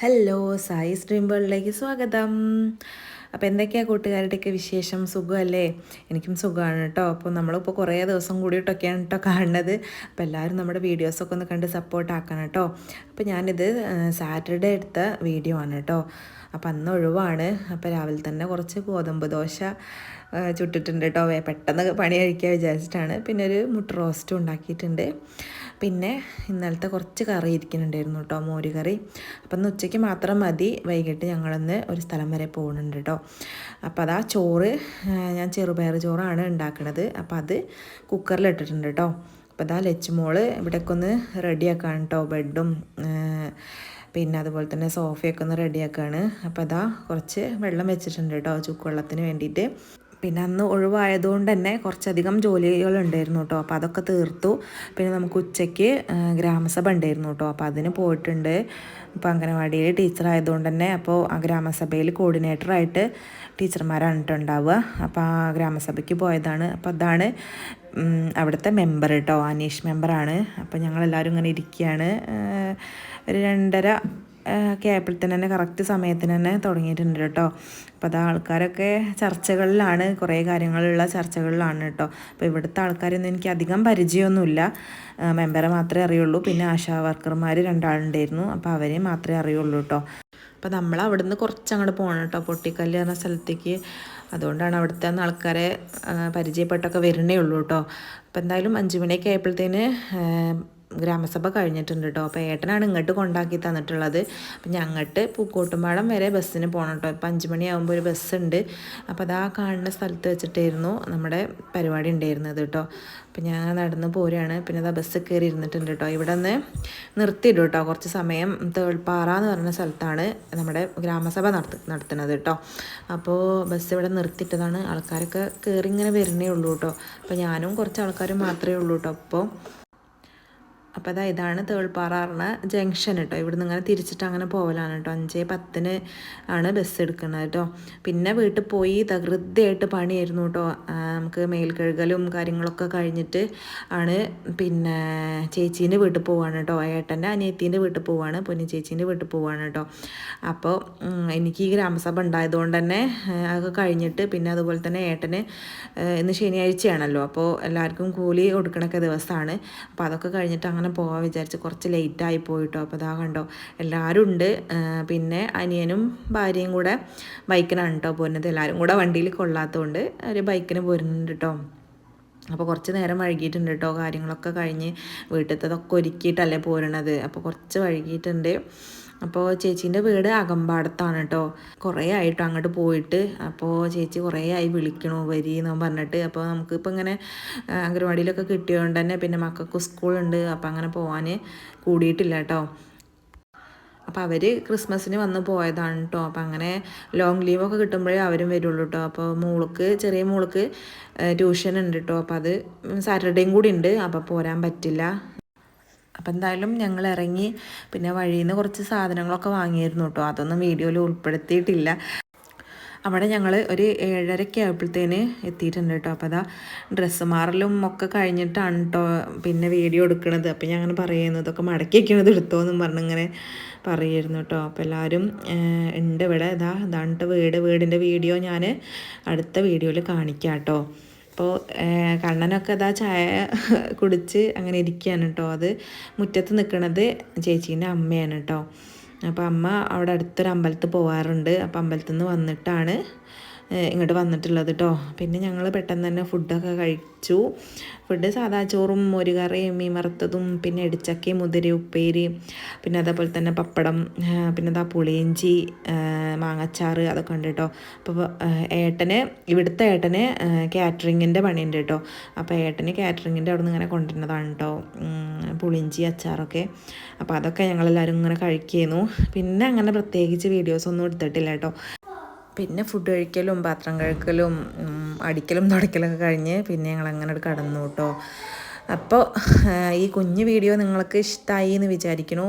Hello Sai stream വേൾഡിലേക്ക് സ്വാഗതം. അപ്പോൾ എന്തൊക്കെയാണ് കൂട്ടുകാരുടെയൊക്കെ വിശേഷം? സുഖമല്ലേ? എനിക്കും സുഖമാണ് കേട്ടോ. അപ്പോൾ നമ്മളിപ്പോൾ കുറേ ദിവസം കൂടിയിട്ടൊക്കെയാണ് കേട്ടോ കാണുന്നത്. അപ്പോൾ എല്ലാവരും നമ്മുടെ വീഡിയോസൊക്കെ ഒന്ന് കണ്ട് സപ്പോർട്ട് ആക്കണം കേട്ടോ. അപ്പോൾ ഞാനിത് സാറ്റർഡേ എടുത്ത വീഡിയോ ആണ് കേട്ടോ. അപ്പോൾ അന്ന് ഒഴിവാണ്. അപ്പോൾ രാവിലെ തന്നെ കുറച്ച് ഗോതമ്പ് ദോശ ചുട്ടിട്ടുണ്ട് കേട്ടോ പെട്ടെന്ന് പണി കഴിക്കാൻ വിചാരിച്ചിട്ടാണ്. പിന്നെ ഒരു മുട്ട റോസ്റ്റും ഉണ്ടാക്കിയിട്ടുണ്ട്. പിന്നെ ഇന്നലത്തെ കുറച്ച് കറി ഇരിക്കുന്നുണ്ടായിരുന്നു കേട്ടോ മോര് കറി. അപ്പം ഇന്ന് ഉച്ചയ്ക്ക് മാത്രം മതി. വൈകിട്ട് ഞങ്ങളൊന്ന് ഒരു സ്ഥലം വരെ പോകുന്നുണ്ട് കേട്ടോ അപ്പോൾ അതാ ചോറ് ഞാൻ ചെറുപയർ ചോറാണ് ഉണ്ടാക്കുന്നത് അപ്പോൾ അത് കുക്കറിൽ ഇട്ടിട്ടുണ്ട് കേട്ടോ അപ്പോൾ അതാ ലച്ചുമോൾ മോൾ ഇവിടേക്കൊന്ന് റെഡിയാക്കാണ് കേട്ടോ ബെഡും പിന്നെ അതുപോലെ തന്നെ സോഫയൊക്കെ ഒന്ന് റെഡിയാക്കുകയാണ് അപ്പോൾ അതാ കുറച്ച് വെള്ളം വെച്ചിട്ടുണ്ട് കേട്ടോ ചുക്കുവെള്ളത്തിന് വേണ്ടിയിട്ട്. പിന്നെ അന്ന് ഒഴിവായതുകൊണ്ട് തന്നെ കുറച്ചധികം ജോലികളുണ്ടായിരുന്നു കേട്ടോ. അപ്പോൾ അതൊക്കെ തീർത്തു. പിന്നെ നമുക്ക് ഉച്ചയ്ക്ക് ഗ്രാമസഭ ഉണ്ടായിരുന്നു കേട്ടോ. അപ്പോൾ അതിന് പോയിട്ടുണ്ട്. ഇപ്പോൾ അംഗനവാടിയിൽ ടീച്ചർ ആയതുകൊണ്ട് തന്നെ അപ്പോൾ ആ ഗ്രാമസഭയിൽ കോർഡിനേറ്ററായിട്ട് ടീച്ചർമാരാണ് കേട്ടോ ഉണ്ടാവുക. അപ്പോൾ ആ ഗ്രാമസഭയ്ക്ക് പോയതാണ്. അപ്പോൾ അതാണ് അവിടുത്തെ മെമ്പർ കേട്ടോ. അനീഷ് മെമ്പറാണ് അപ്പോൾ ഞങ്ങളെല്ലാവരും ഇങ്ങനെ ഇരിക്കുകയാണ്. ഒരു രണ്ടര ഒക്കെ ആയപ്പോഴത്തേന് തന്നെ കറക്റ്റ് സമയത്തിന് തന്നെ തുടങ്ങിയിട്ടുണ്ട് കേട്ടോ. അപ്പോൾ അത് ആൾക്കാരൊക്കെ ചർച്ചകളിലാണ് കുറേ കാര്യങ്ങളുള്ള ചർച്ചകളിലാണ് കേട്ടോ. അപ്പോൾ ഇവിടുത്തെ ആൾക്കാരൊന്നും എനിക്ക് അധികം പരിചയമൊന്നുമില്ല. മെമ്പറെ മാത്രമേ അറിയുള്ളൂ. പിന്നെ ആശാ വർക്കർമാർ രണ്ടാളുണ്ടായിരുന്നു. അപ്പോൾ അവരെ മാത്രമേ അറിയുള്ളൂ കേട്ടോ. അപ്പോൾ നമ്മൾ അവിടുന്ന് കുറച്ച് അങ്ങോട്ട് പോകണം കേട്ടോ. പൊട്ടിക്കല്ല് എന്ന സ്ഥലത്തേക്ക്. അതുകൊണ്ടാണ് അവിടുത്തെ ആൾക്കാരെ പരിചയപ്പെട്ടൊക്കെ വരുന്നേ ഉള്ളൂ കേട്ടോ. അപ്പോൾ എന്തായാലും അഞ്ച് മണിയൊക്കെ ആയപ്പോഴത്തേന് ഗ്രാമസഭ കഴിഞ്ഞിട്ടുണ്ട് കേട്ടോ അപ്പോൾ ഏട്ടനാണ് ഇങ്ങോട്ട് കൊണ്ടാക്കി തന്നിട്ടുള്ളത്. അപ്പം ഞങ്ങട്ട് പൂക്കോട്ടുംപാടം വരെ ബസ്സിന് പോകണം കേട്ടോ ഇപ്പം അഞ്ച് മണിയാകുമ്പോൾ ഒരു ബസ്സുണ്ട്. അപ്പോൾ അതാ കാണുന്ന സ്ഥലത്ത് വെച്ചിട്ടായിരുന്നു നമ്മുടെ പരിപാടി ഉണ്ടായിരുന്നത് കേട്ടോ അപ്പം ഞാൻ നടന്ന് പോരുകയാണ് പിന്നെ അതാ ബസ് കയറി ഇരുന്നിട്ടുണ്ട് കേട്ടോ ഇവിടെ നിന്ന് നിർത്തിയിടും കേട്ടോ കുറച്ച് സമയം തേൾപ്പാറ എന്ന് പറയുന്ന സ്ഥലത്താണ് നമ്മുടെ ഗ്രാമസഭ നടത്ത നടത്തുന്നത് കേട്ടോ അപ്പോൾ ബസ് ഇവിടെ നിർത്തിയിട്ടതാണ്. ആൾക്കാരൊക്കെ കയറി ഇങ്ങനെ വരുന്നേ ഉള്ളൂ കേട്ടോ അപ്പോൾ ഞാനും കുറച്ച് ആൾക്കാർ മാത്രമേ ഉള്ളൂ കേട്ടോ അപ്പോൾ അപ്പോൾ അതാ ഇതാണ് തേൾപ്പാറ പറഞ്ഞ ജംഗ്ഷൻ കേട്ടോ ഇവിടുന്ന് ഇങ്ങനെ തിരിച്ചിട്ട് അങ്ങനെ പോകലാണ് കേട്ടോ അഞ്ചേ പത്തിന് ആണ് ബസ് എടുക്കുന്നത് കേട്ടോ പിന്നെ വീട്ടിൽ പോയി തകൃതിയായിട്ട് പണിയായിരുന്നു കേട്ടോ നമുക്ക് മേൽ കഴുകലും കാര്യങ്ങളൊക്കെ കഴിഞ്ഞിട്ട് ആണ് പിന്നെ ചേച്ചീന്റെ വീട്ടിൽ പോവാണ് കേട്ടോ ഏട്ടന്റെ അനിയത്തീന്റെ വീട്ടിൽ പോവാണ് പൊന്നി ചേച്ചീന്റെ വീട്ടിൽ പോവാണ് കേട്ടോ അപ്പോൾ എനിക്ക് ഈ ഗ്രാമസഭ ഉണ്ടായതുകൊണ്ട് തന്നെ അതൊക്കെ കഴിഞ്ഞിട്ട് പിന്നെ അതുപോലെ തന്നെ ഏട്ടന് ഇന്ന് ശനിയാഴ്ചയാണല്ലോ. അപ്പോൾ എല്ലാവർക്കും കൂലി കൊടുക്കണൊക്കെ ദിവസമാണ്. അപ്പോൾ അതൊക്കെ കഴിഞ്ഞിട്ട് അങ്ങനെ പോകാൻ വിചാരിച്ച് കുറച്ച് ലേറ്റായി പോയിട്ടോ. അപ്പോൾ അതാ കണ്ടോ എല്ലാവരും ഉണ്ട്. പിന്നെ അനിയനും ഭാര്യയും കൂടെ ബൈക്കിനാണ് കേട്ടോ പോരുന്നത്. എല്ലാവരും കൂടെ വണ്ടിയിൽ കൊള്ളാത്തതുകൊണ്ട് ഒരു ബൈക്കിന് പോരുന്നുണ്ട് കേട്ടോ അപ്പോൾ കുറച്ച് നേരം വൈകിയിട്ടുണ്ട് കേട്ടോ കാര്യങ്ങളൊക്കെ കഴിഞ്ഞ് വീട്ടിലത്തതൊക്കെ ഒരുക്കിയിട്ടല്ലേ പോരണത് അപ്പോൾ കുറച്ച് വൈകിയിട്ടുണ്ട്. അപ്പോൾ ചേച്ചീന്റെ വീട് അകമ്പാടത്താണ് കേട്ടോ കുറേ ആയിട്ടോ അങ്ങോട്ട് പോയിട്ട് അപ്പോൾ ചേച്ചി കുറേ ആയി വിളിക്കണു വരി എന്ന് പറഞ്ഞിട്ട്. അപ്പോൾ നമുക്കിപ്പോൾ ഇങ്ങനെ അംഗൻവാടിയിലൊക്കെ കിട്ടിയതുകൊണ്ട് തന്നെ പിന്നെ മക്കൾക്ക് സ്കൂളുണ്ട്. അപ്പോൾ അങ്ങനെ പോകാൻ കൂടിയിട്ടില്ല കേട്ടോ അപ്പോൾ അവർ ക്രിസ്മസിന് വന്ന് പോയതാണ് കേട്ടോ അപ്പോൾ അങ്ങനെ ലോങ് ലീവൊക്കെ കിട്ടുമ്പോഴേ അവരും വരുള്ളൂ കേട്ടോ അപ്പോൾ മോൾക്ക് ചെറിയ മോൾക്ക് ട്യൂഷൻ ഉണ്ട് കേട്ടോ അപ്പോൾ അത് സാറ്റർഡേയും കൂടി ഉണ്ട്. അപ്പോൾ പോരാൻ പറ്റില്ല. അപ്പം എന്തായാലും ഞങ്ങൾ ഇറങ്ങി പിന്നെ വഴിയിൽ നിന്ന് കുറച്ച് സാധനങ്ങളൊക്കെ വാങ്ങിയിരുന്നു കേട്ടോ. അതൊന്നും വീഡിയോയിൽ ഉൾപ്പെടുത്തിയിട്ടില്ല. അവിടെ ഞങ്ങൾ ഒരു ഏഴരയ്ക്ക് ആയപ്പോഴത്തേന് എത്തിയിട്ടുണ്ട് കേട്ടോ. അപ്പോൾ അതാ ഡ്രസ്സ് മാറലും ഒക്കെ കഴിഞ്ഞിട്ടാണ് കേട്ടോ പിന്നെ വീഡിയോ എടുക്കണത്. അപ്പം ഞാൻ അങ്ങനെ പറയുന്നു ഇതൊക്കെ മടക്കി വയ്ക്കണത് എടുത്തോ എന്നും പറഞ്ഞിങ്ങനെ പറയായിരുന്നു കേട്ടോ. അപ്പോൾ എല്ലാവരും ഉണ്ട് ഇവിടെ. ഇതാ ഇതാണ് വീട്. വീടിന്റെ വീഡിയോ ഞാൻ അടുത്ത വീഡിയോയിൽ കാണിക്കാം കേട്ടോ. അപ്പോൾ കണ്ണനൊക്കെ അതാ ചായ കുടിച്ച് അങ്ങനെ ഇരിക്കുകയാണ് കേട്ടോ. അത് മുറ്റത്ത് നിൽക്കുന്നത് ചേച്ചീന്റെ അമ്മയാണ് കേട്ടോ. അപ്പോൾ അമ്മ അവിടെ അടുത്തൊരു അമ്പലത്തിൽ പോവാറുണ്ട്. അപ്പോൾ അമ്പലത്തിൽ നിന്ന് വന്നിട്ടാണ് ഇങ്ങോട്ട് വന്നിട്ടുള്ളത് കേട്ടോ പിന്നെ ഞങ്ങൾ പെട്ടെന്ന് തന്നെ ഫുഡൊക്കെ കഴിച്ചു. ഫുഡ് സാധാ ചോറും മോരുകറിയും മീൻ വറുത്തതും പിന്നെ ഇടിച്ചക്കയും മുതിരി ഉപ്പേരി പിന്നെ അതേപോലെ തന്നെ പപ്പടം പിന്നെ അതാ പുളിയിഞ്ചി മാങ്ങച്ചാറ് അതൊക്കെ ഉണ്ട് കേട്ടോ അപ്പോൾ ഏട്ടന് ഇവിടുത്തെ ഏട്ടന് കാറ്ററിങ്ങിന്റെ പണിയുണ്ട് കേട്ടോ അപ്പോൾ ഏട്ടന് കാറ്ററിങ്ങിന്റെ അവിടെ നിന്ന് ഇങ്ങനെ കൊണ്ടുവരുന്നതാണ് കേട്ടോ പുളിഞ്ചി അച്ചാറൊക്കെ. അപ്പോൾ അതൊക്കെ ഞങ്ങളെല്ലാവരും ഇങ്ങനെ കഴിക്കുന്നു. പിന്നെ അങ്ങനെ പ്രത്യേകിച്ച് വീഡിയോസ് ഒന്നും എടുത്തിട്ടില്ല കേട്ടോ പിന്നെ ഫുഡ് കഴിക്കലും പാത്രം കഴുകലും അടിക്കലും തുടയ്ക്കലൊക്കെ കഴിഞ്ഞ് പിന്നെ ഞങ്ങൾ അങ്ങനെ കടന്നു കേട്ടോ അപ്പോൾ ഈ കുഞ്ഞു വീഡിയോ നിങ്ങൾക്ക് ഇഷ്ടമായി എന്ന് വിചാരിക്കണു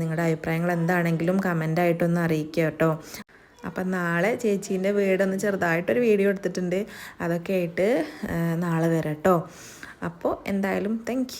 നിങ്ങളുടെ അഭിപ്രായങ്ങൾ എന്താണെങ്കിലും കമന്റായിട്ടൊന്ന് അറിയിക്കുക കേട്ടോ. അപ്പം നാളെ ചേച്ചീന്റെ വീടൊന്ന് ചെറുതായിട്ടൊരു വീഡിയോ എടുത്തിട്ടുണ്ട്. അതൊക്കെ ആയിട്ട് നാളെ വരാം കേട്ടോ അപ്പോൾ എന്തായാലും താങ്ക്